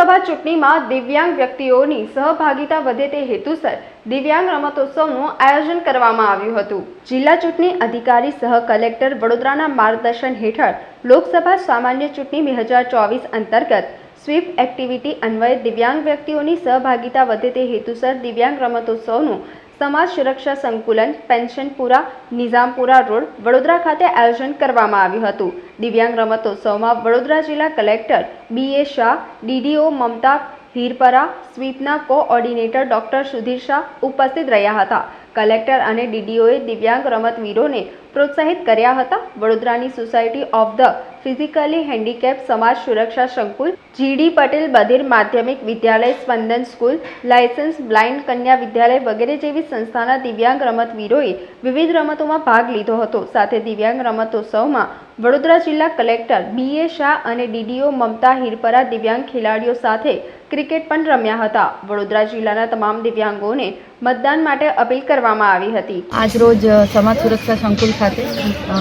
લોકસભા ચૂંટણીમાં દિવ્યાંગ વ્યક્તિઓની સહભાગિતા વધે તે હેતુસર દિવ્યાંગ રમતોત્સવનું આયોજન કરવામાં આવ્યું હતું. જિલ્લા ચૂંટણી અધિકારી સહ કલેક્ટર વડોદરાના માર્ગદર્શન હેઠળ લોકસભા સામાન્ય ચૂંટણી બે હજાર ચોવીસ અંતર્ગત સ્વીપ એક્ટિવિટી અન્વયે દિવ્યાંગ વ્યક્તિઓની સહભાગિતા વધે તે હેતુસર દિવ્યાંગ રમતોત્સવનું સમાજ સુરક્ષા સંકુલન, પેન્શનપુરા, નિઝામપુરા રોડ, વડોદરા ખાતે આયોજન કરવામાં આવ્યું હતું. દિવ્યાંગ રમતોત્સવમાં વડોદરા જિલ્લા collector B A Shah, DDO Mamta Hirpara, સ્વીપના coordinator doctor Sudhir Shah ઉપસ્થિત રહ્યા હતા. કલેક્ટર અને ડીડીઓએ દિવ્યાંગ રમતવીરોને પ્રોત્સાહિત કર્યા હતા. વડોદરાની society of the physically handicap સમાજ સુરક્ષા સંકુલ જીડી પટેલ બધિર માધ્યમિક વિદ્યાલય સ્પંદન સ્કૂલ, લાયસન્સ બ્લાઇન્ડ કન્યા વિદ્યાલય વગેરે જેવી સંસ્થાના દિવ્યાંગ રમતવીરોએ વિવિધ રમતોમાં ભાગ લીધો હતો. સાથે દિવ્યાંગ રમતોત્સવમાં વડોદરા જિલ્લા કલેક્ટર બી એ શાહ અને ડીડીઓ મમતા હિરપરા દિવ્યાંગ ખેલાડીઓ સાથે ક્રિકેટ પણ રમ્યા હતા. વડોદરા જિલ્લાના તમામ દિવ્યાંગોને મતદાન માટે અપીલ કરવામાં આવી હતી. આજરોજ સમાજ સુરક્ષા સંકુલ ખાતે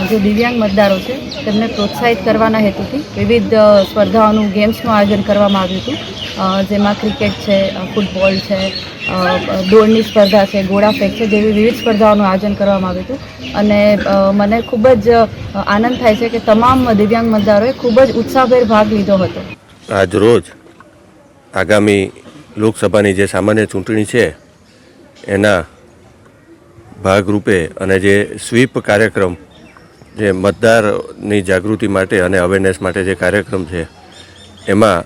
જે દિવ્યાંગ મતદારો છે, તેમને પ્રોત્સાહિત કરવાના હેતુથી વિવિધ સ્પર્ધાઓનું, ગેમ્સનું આયોજન કરવામાં આવ્યું હતું. જેમાં ક્રિકેટ છે ફૂટબોલ છે દોડની સ્પર્ધા છે ગોળા ફેંક છે, જેવી વિવિધ સ્પર્ધાઓનું આયોજન કરવામાં આવ્યું હતું. અને મને ખૂબ જ આનંદ થાય છે કે તમામ દિવ્યાંગ મતદારોએ ખૂબ જ ઉત્સાહભેર ભાગ લીધો હતો. આજ રોજ આગામી લોકસભાની જે સામાન્ય ચૂંટણી છે, એના ભાગરૂપે અને જે સ્વીપ કાર્યક્રમ, જે મતદારની જાગૃતિ માટે અને અવેરનેસ માટે જે કાર્યક્રમ છે, એમાં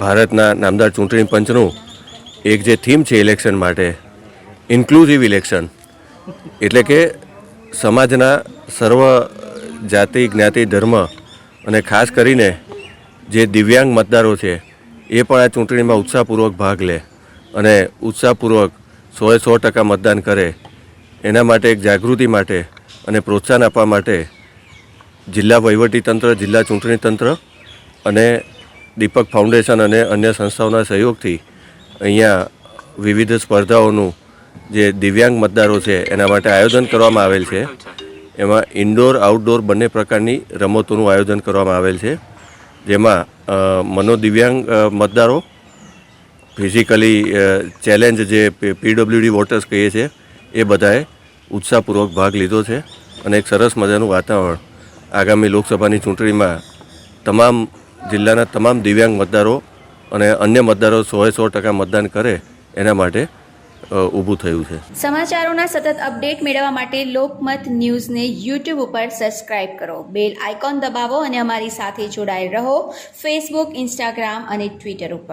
ભારતના નામદાર ચૂંટણી પંચનું એક જે થીમ છે ઇલેક્શન માટે ઇન્ક્લુઝિવ ઇલેક્શન એટલે કે સમાજના સર્વ જાતિ, જ્ઞાતિ, ધર્મ અને ખાસ કરીને જે દિવ્યાંગ મતદારો છે, એ પણ આ ચૂંટણીમાં ઉત્સાહપૂર્વક ભાગ લે અને ઉત્સાહપૂર્વક સોએ સો ટકા મતદાન કરે એના માટે એક જાગૃતિ માટે અને પ્રોત્સાહન આપવા માટે જિલ્લા વહીવટીતંત્ર જિલ્લા ચૂંટણી તંત્ર અને દીપક ફાઉન્ડેશન અને અન્ય સંસ્થાઓના સહયોગથી અહીંયા વિવિધ સ્પર્ધાઓનું જે દિવ્યાંગ મતદારો છે, એના માટે આયોજન કરવામાં આવેલ છે. એમાં ઇન્ડોર આઉટડોર બંને પ્રકારની રમતોનું આયોજન કરવામાં આવેલ છે. જેમાં મનોદિવ્યાંગ મતદારો ફિઝિકલી ચેલેન્જ જે પીડબ્લ્યુડી વોટર્સ કહીએ છીએ, એ બધાએ ઉત્સાહપૂર્વક ભાગ લીધો છે અને એક સરસ મજાનું વાતાવરણ આગામી લોકસભાની ચૂંટણીમાં તમામ જિલ્લાના તમામ દિવ્યાંગ મતદારો અને અન્ય મતદારો સોએ સો ટકા મતદાન કરે એના માટે ઊભું થયું છે. સમાચારોના સતત અપડેટ મેળવવા માટે લોકમત ન્યૂઝને યુટ્યુબ ઉપર સબસ્ક્રાઇબ કરો. બેલ આઇકોન દબાવો અને અમારી સાથે જોડાયેલ રહો ફેસબુક, ઇન્સ્ટાગ્રામ અને ટ્વિટર ઉપર.